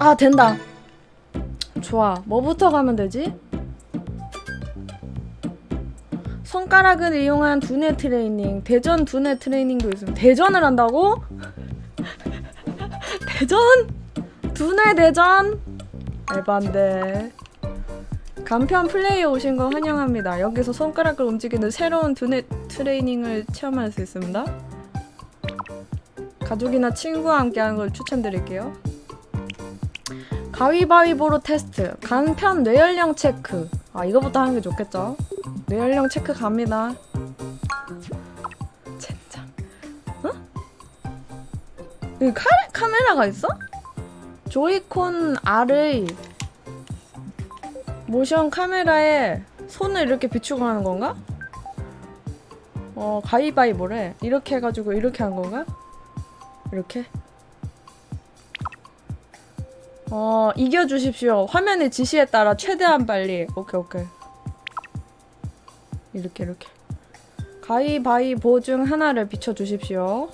아 된다 좋아 뭐부터 가면 되지? 손가락을 이용한 두뇌 트레이닝 대전 두뇌 트레이닝도 있습니다 대전을 한다고? 대전? 두뇌 대전? 에반데 간편 플레이에 오신 거 환영합니다 여기서 손가락을 움직이는 새로운 두뇌 트레이닝을 체험할 수 있습니다 가족이나 친구와 함께 하는 걸 추천드릴게요 가위바위보로 테스트 간편 뇌연령 체크 아 이거부터 하는 게 좋겠죠 뇌연령 체크 갑니다 젠장 어? 여기 카, 카메라가 있어? 조이콘 R의 모션 카메라에 손을 이렇게 비추고 하는 건가? 어 가위바위보래 이렇게 해가지고 이렇게 한 건가? 이렇게? 어, 이겨주십시오. 화면의 지시에 따라 최대한 빨리. 오케이, 오케이. 이렇게, 이렇게. 가위바위보 중 하나를 비춰주십시오.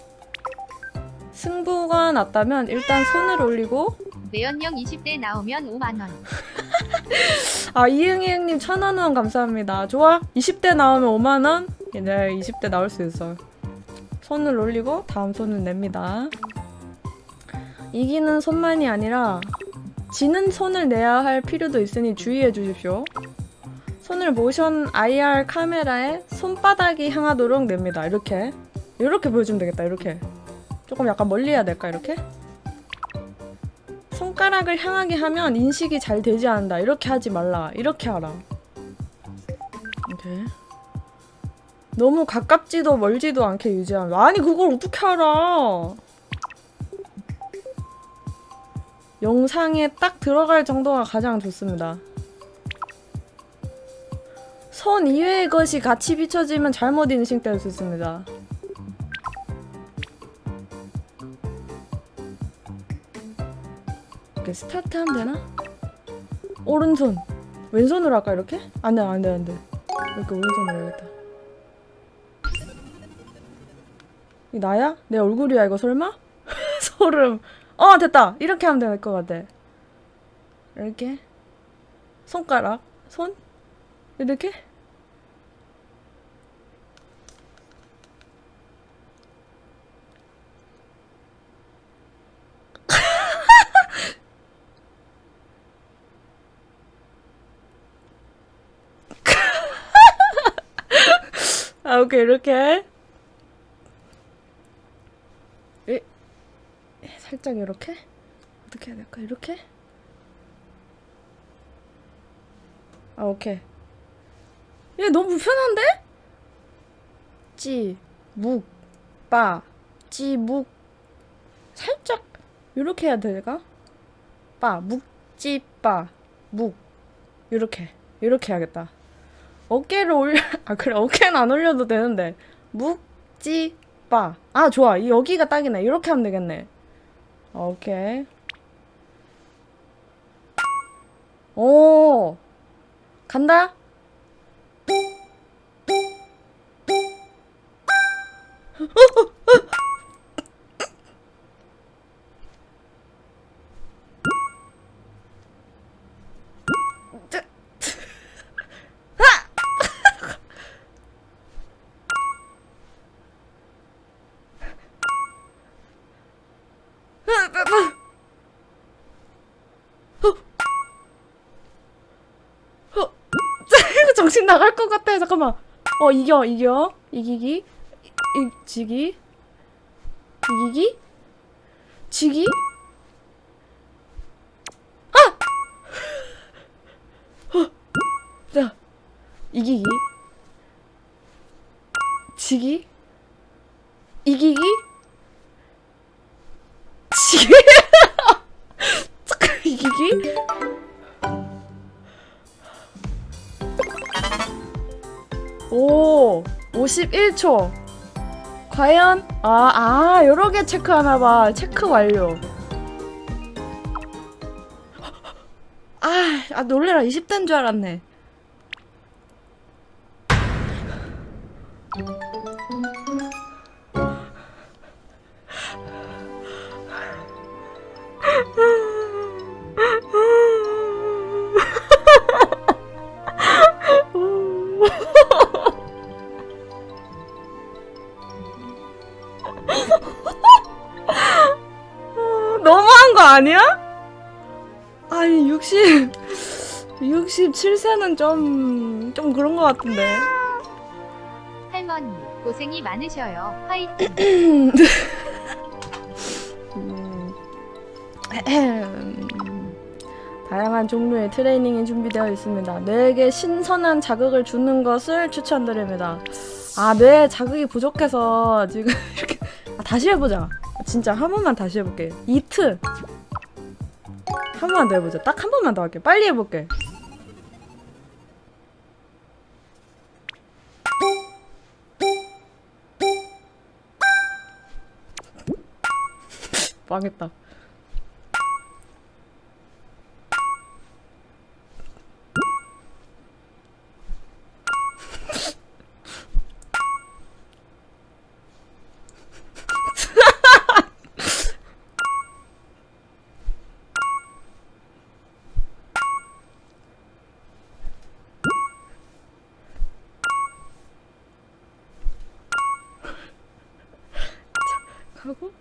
승부가 났다면 일단 손을 올리고 매연령 20대 나오면 5만원. 아 이응이응님 천원 후원 감사합니다. 좋아 20대 나오면 5만 원. 네 20대 나올 수 있어. 손을 올리고 다음 손을 냅니다. 이기는 손만이 아니라 지는 손을 내야 할 필요도 있으니 주의해 주십시오. 손을 모션 IR 카메라에 손바닥이 향하도록 냅니다. 이렇게 이렇게 보여주면 되겠다. 이렇게 조금 약간 멀리 해야 될까 이렇게? 손가락을 향하게 하면 인식이 잘 되지 않는다. 이렇게 하지 말라. 이렇게 하라. 이렇게. 너무 가깝지도 멀지도 않게 유지하면. 아니 그걸 어떻게 알아? 영상에 딱 들어갈 정도가 가장 좋습니다. 손 이외의 것이 같이 비춰지면 잘못 인식될 수 있습니다. 이렇게 스타트 하면 되나? 오른손 왼손으로 할까 이렇게? 안돼 안돼 안돼 이렇게 오른손으로 해야겠다 이 나야? 내 얼굴이야 이거 설마? 소름 어 됐다. 이렇게 하면 될 것 같아. 이렇게. 손가락. 손? 이렇게? 아 오케이. 이렇게 이, 살짝 이렇게? 어떻게 해야 될까? 이렇게? 아 오케이. 얘 너무 불편한데? 찌 묵 빠 찌 묵. 살짝 이렇게 해야 될까? 빠 묵 찌 빠 묵. 이렇게 이렇게 해야겠다. 어깨를 올려 아 그래. 어깨는 안 올려도 되는데. 묵 찌 빠. 아 좋아. 이 여기가 딱이네. 이렇게 하면 되겠네 오케이. 오! 간다 정신 나갈 것 같아. 잠깐만. 어 이겨 이겨. 이기기. 이, 지기. 이기기. 지기. 아! 어. 자 이기기. 지기 51초. 과연? 아, 아, 여러 개 체크하나 봐. 체크 완료. 아, 아 놀래라. 20대인 줄 알았네. 67세는 좀 좀 그런 것 같은데. 할머니 고생이 많으셔요. 화이팅. 음. 다양한 종류의 트레이닝이 준비되어 있습니다. 뇌에게 신선한 자극을 주는 것을 추천드립니다. 아, 뇌 자극이 부족해서 지금 이렇게 아, 다시 해보자. 진짜 한 번만 다시 해볼게. 이트 한 번만 더 해보자. 딱 한 번만 더 할게. 빨리 해볼게. 망했다. 하고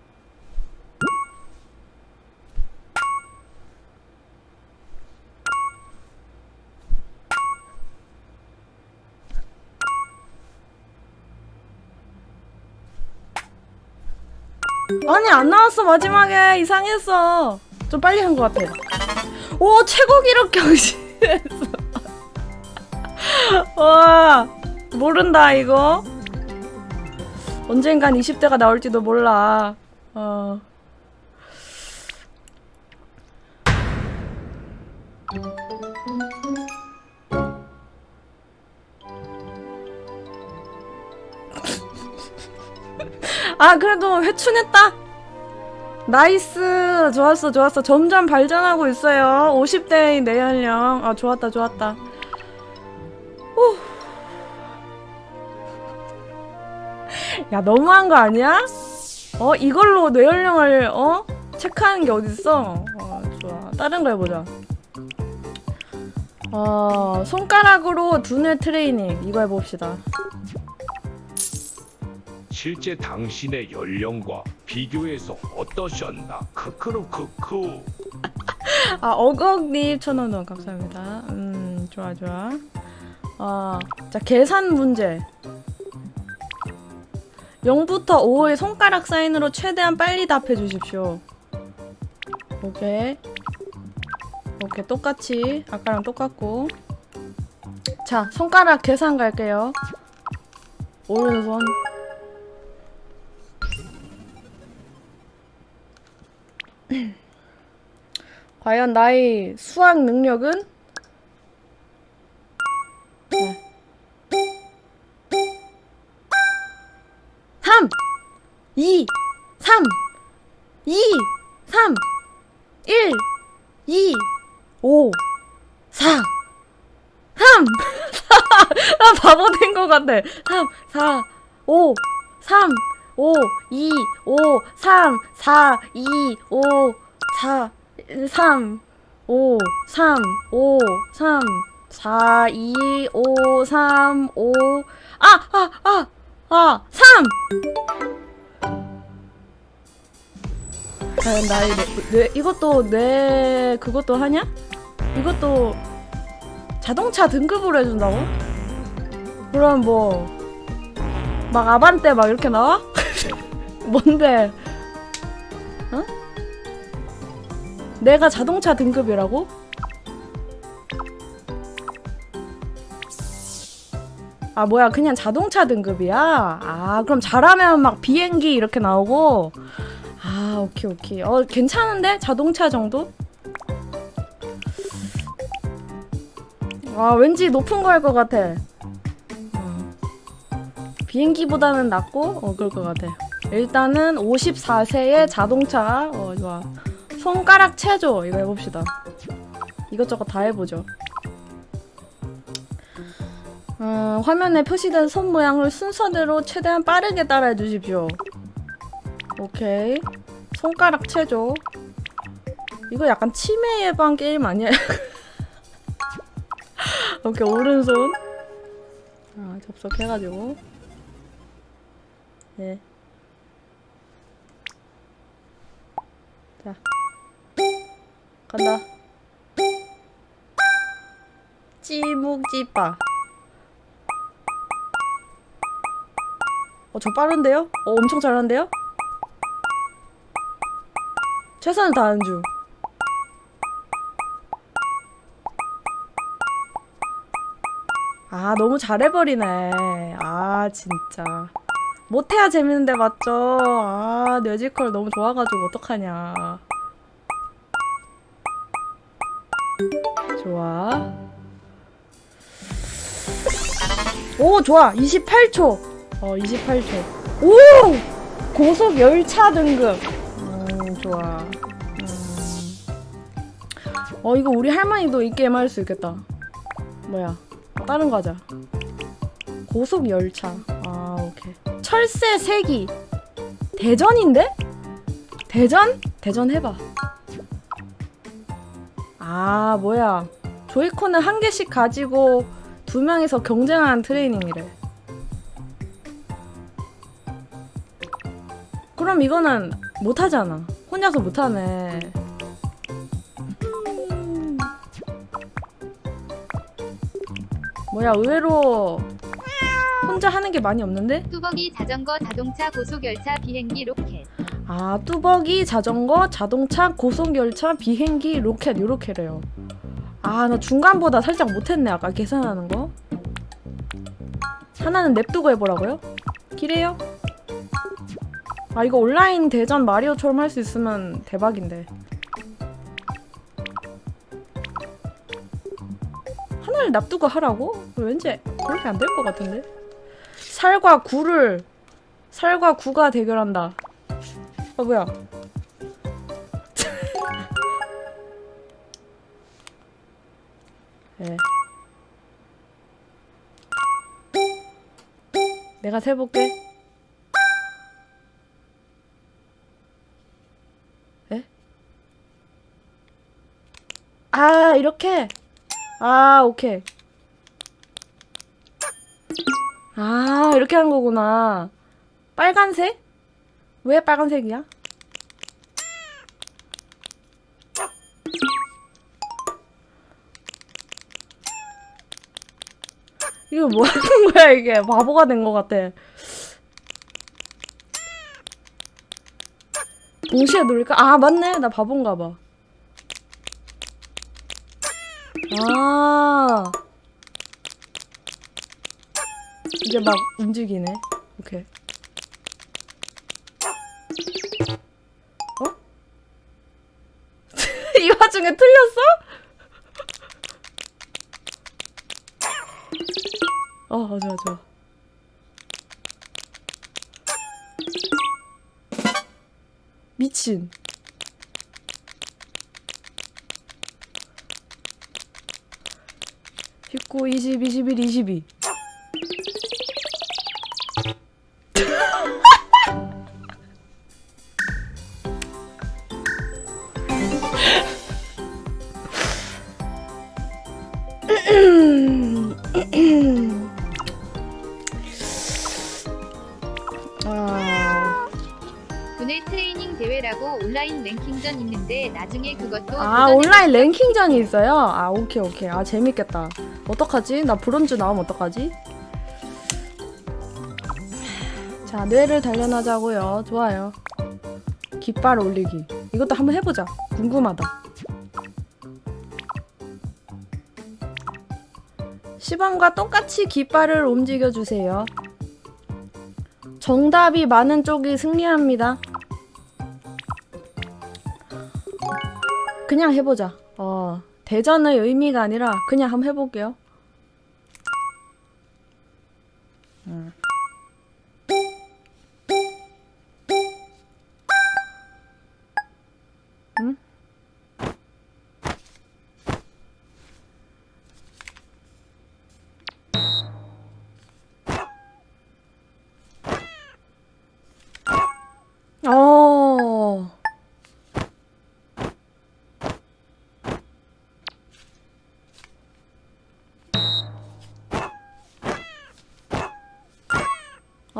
아니 안 나왔어. 마지막에. 이상했어. 좀 빨리 한 것 같아. 오 최고 기록 경신했어 와 모른다 이거. 언젠간 20대가 나올지도 몰라. 어 아 그래도 회춘했다. 나이스. 좋았어 좋았어. 점점 발전하고 있어요. 50대의 내 연령. 아 좋았다 좋았다. 후. 야 너무한 거 아니야? 어 이걸로 뇌 연령을 어? 체크하는 게 어딨어? 어 좋아. 다른 거 해보자. 어 손가락으로 두뇌 트레이닝. 이거 해봅시다 실제 당신의 연령과 비교해서 어떠셨나? 크크루크크. 아 어걱님 천원 원 감사합니다. 음 좋아 좋아. 어자 계산 문제. 0부터 5의 손가락 사인으로 최대한 빨리 답해 주십시오. 오케이. 오케이 똑같이 아까랑 똑같고. 자 손가락 계산 갈게요. 오른손. 과연 나의 수학 능력은? 네. 3 2 3 2 3 1 2 5 4 3 나 바보 된 것 같아 3 4 5 3 5 2 5 3 4 2 5 4 3 5 3 5 3 4 2 5 3 5 아! 아! 아! 아! 3! 과연 나의 뇌, 뇌 이것도 뇌 그것도 하냐? 이것도 자동차 등급으로 해준다고? 그럼 뭐 막 아반떼 막 이렇게 나와? 뭔데? 내가 자동차 등급이라고? 아 뭐야 그냥 자동차 등급이야? 아 그럼 잘하면 막 비행기 이렇게 나오고 아 오케이 오케이 어 괜찮은데 자동차 정도? 아 왠지 높은 거 할 것 같아 어. 비행기보다는 낫고 어 그럴 것 같아 일단은 54세의 자동차 어 좋아 손가락 체조 이거 해봅시다. 이것저것 다 해보죠. 음, 화면에 표시된 손 모양을 순서대로 최대한 빠르게 따라해 주십시오. 오케이. 손가락 체조. 이거 약간 치매 예방 게임 아니야? 오케이 오른손. 아 접속해가지고. 예. 자. 간다. 묵찌묵찌빠. 어, 저 빠른데요? 어, 엄청 잘하는데요? 최선을 다하는 중. 아, 너무 잘해버리네. 아, 진짜. 못해야 재밌는데, 맞죠? 아, 뇌지컬 너무 좋아가지고, 어떡하냐. 좋아. 오, 좋아. 28초. 어, 28초. 오! 고속 열차 등급. 음, 좋아. 음. 어, 이거 우리 할머니도 이 게임 할 수 있겠다. 뭐야? 다른 거 하자. 고속 열차. 아, 오케이. 철새 세기. 대전인데? 대전? 대전 해봐. 아, 뭐야. 조이콘을 한 개씩 가지고 두 명이서 경쟁하는 트레이닝이래. 그럼 이거는 못하잖아. 혼자서 못하네. 음. 뭐야, 의외로 혼자 하는 게 많이 없는데? 뚜벅이 자전거 자동차 고속열차 비행기 로켓. 아, 뚜벅이, 자전거, 자동차, 고속열차, 비행기, 로켓 요렇게래요. 아, 나 중간보다 살짝 못했네. 아까 계산하는 거. 하나는 냅두고 해보라고요? 기래요? 아, 이거 온라인 대전 마리오처럼 할 수 있으면 대박인데. 하나를 납두고 하라고? 왠지 그렇게 안 될 것 같은데? 살과 구를 살과 구가 대결한다. 어 뭐야? 네. 내가 세볼게. 에? 아 이렇게? 아 오케이. 아 이렇게 하는 거구나. 빨간색? 왜 빨간색이야? 이거 뭐 하는 거야 이게 바보가 된 것 같아. 동시에 누를까? 아 맞네 나 바본가 봐. 아 이제 막 움직이네. 오케이. 어? 이 와중에 틀렸어? 어, 좋아, 좋아. 미친. 십구, 이십, 이십일, 이십이. 랭킹전 있는데 나중에 그것도 아 온라인 랭킹전이 있어요? 아 오케이 오케이. 아 재밌겠다. 어떡하지? 나 브론즈 나오면 어떡하지? 자 뇌를 단련하자고요. 좋아요. 깃발 올리기. 이것도 한번 해보자. 궁금하다. 시범과 똑같이 깃발을 움직여주세요. 정답이 많은 쪽이 승리합니다 그냥 해보자. 어, 대전의 의미가 아니라 그냥 한번 해볼게요. 음. 음?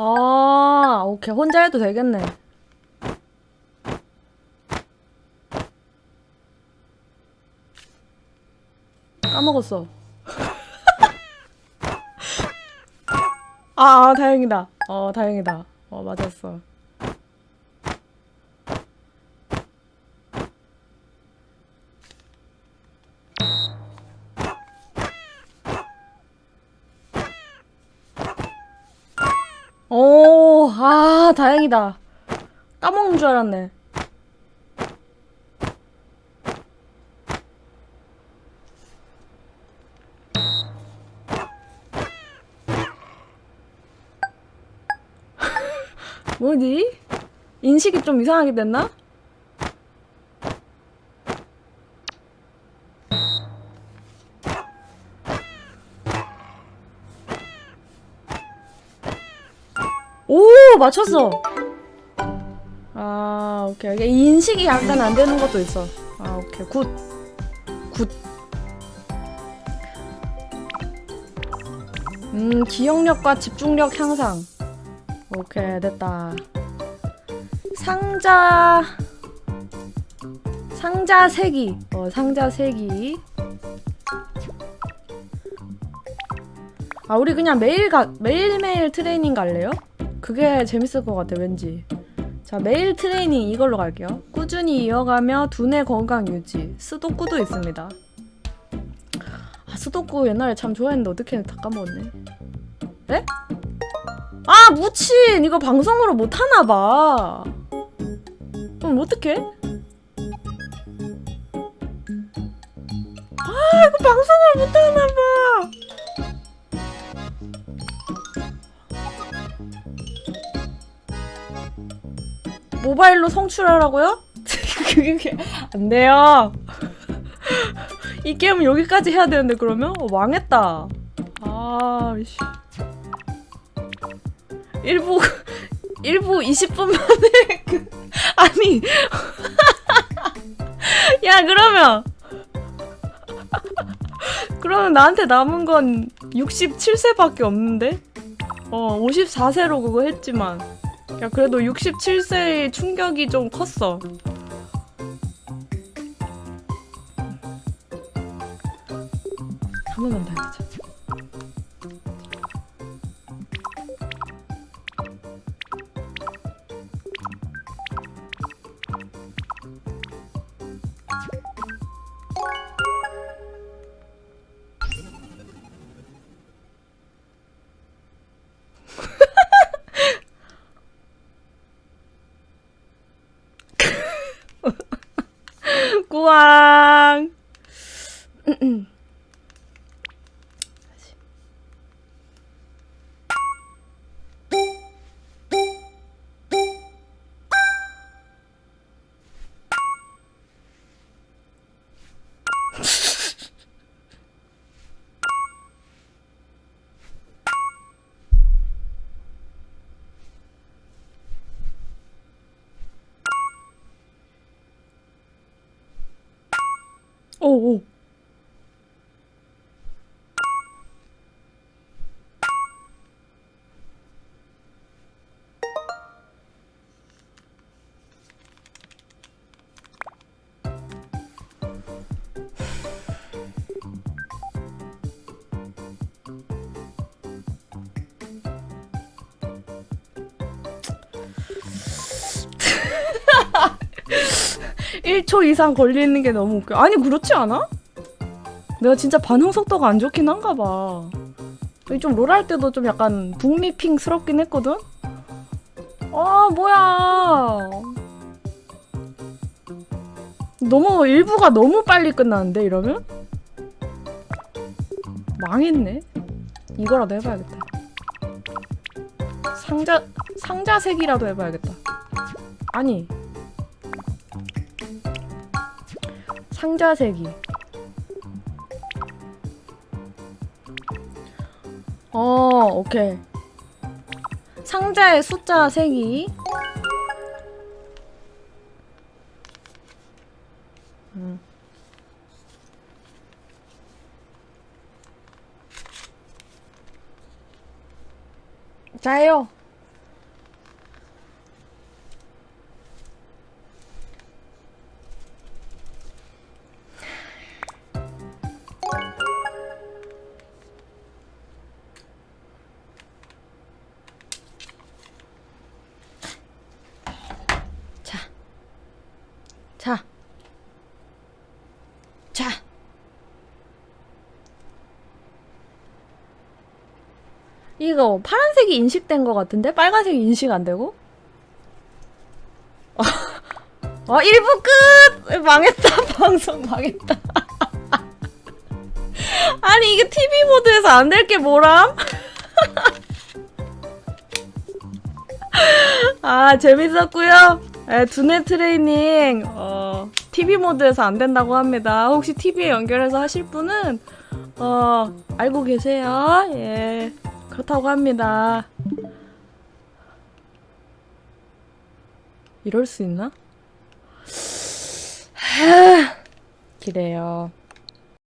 아, 오케이. 혼자 해도 되겠네. 까먹었어. 아, 아, 다행이다. 어, 다행이다. 어, 맞았어. 다행이다. 까먹는 줄 알았네. 뭐지? 인식이 좀 이상하게 됐나? 오 맞췄어. 아 오케이 오케이 인식이 약간 안 되는 것도 있어. 아 오케이 굿 굿. 음 기억력과 집중력 향상. 오케이 됐다. 상자 상자 세기. 어 상자 세기. 아 우리 그냥 매일 가 매일매일 트레이닝 갈래요? 그게 재밌을 것 같아 왠지. 자 매일 트레이닝 이걸로 갈게요. 꾸준히 이어가며 두뇌 건강 유지. 스도쿠도 있습니다. 아 스도쿠 옛날에 참 좋아했는데 어떻게 다 까먹었네. 에? 아 무친! 이거 방송으로 못하나봐. 그럼 어떡해? 아 이거 방송을 못하나봐 모바일로 성출하라고요? 그게 안 돼요. 이 게임은 여기까지 해야 되는데 그러면 어, 망했다. 아, 씨. 1부 1부 20분 만에 그 아니 야 그러면 그러면 나한테 남은 건 67세밖에 없는데 어 54세로 그거 했지만 야 그래도 67세의 충격이 좀 컸어. 한 번만 더 해보자. ou, ou. 1초 이상 걸리는 게 너무 웃겨. 아니 그렇지 않아? 내가 진짜 반응 속도가 안 좋긴 한가 봐. 좀 롤 할 때도 좀 약간 북미핑스럽긴 했거든? 아 뭐야 너무 일부가 너무 빨리 끝나는데 이러면? 망했네 이거라도 해봐야겠다 상자 상자색이라도 해봐야겠다 아니 상자색이. 어, 오케이. 상자의 숫자 색이. 음. 자요. 이거 파란색이 인식된 것 같은데 빨간색이 인식 안 되고? 어 1부 끝! 망했다 방송 망했다 아니 이게 TV 모드에서 안 될 게 뭐람? 아 재밌었고요. 네, 두뇌 트레이닝 어, TV 모드에서 안 된다고 합니다. 혹시 TV에 연결해서 하실 분은 어, 알고 계세요. 예 그렇다고 합니다. 이럴 수 있나? 하, 그래요.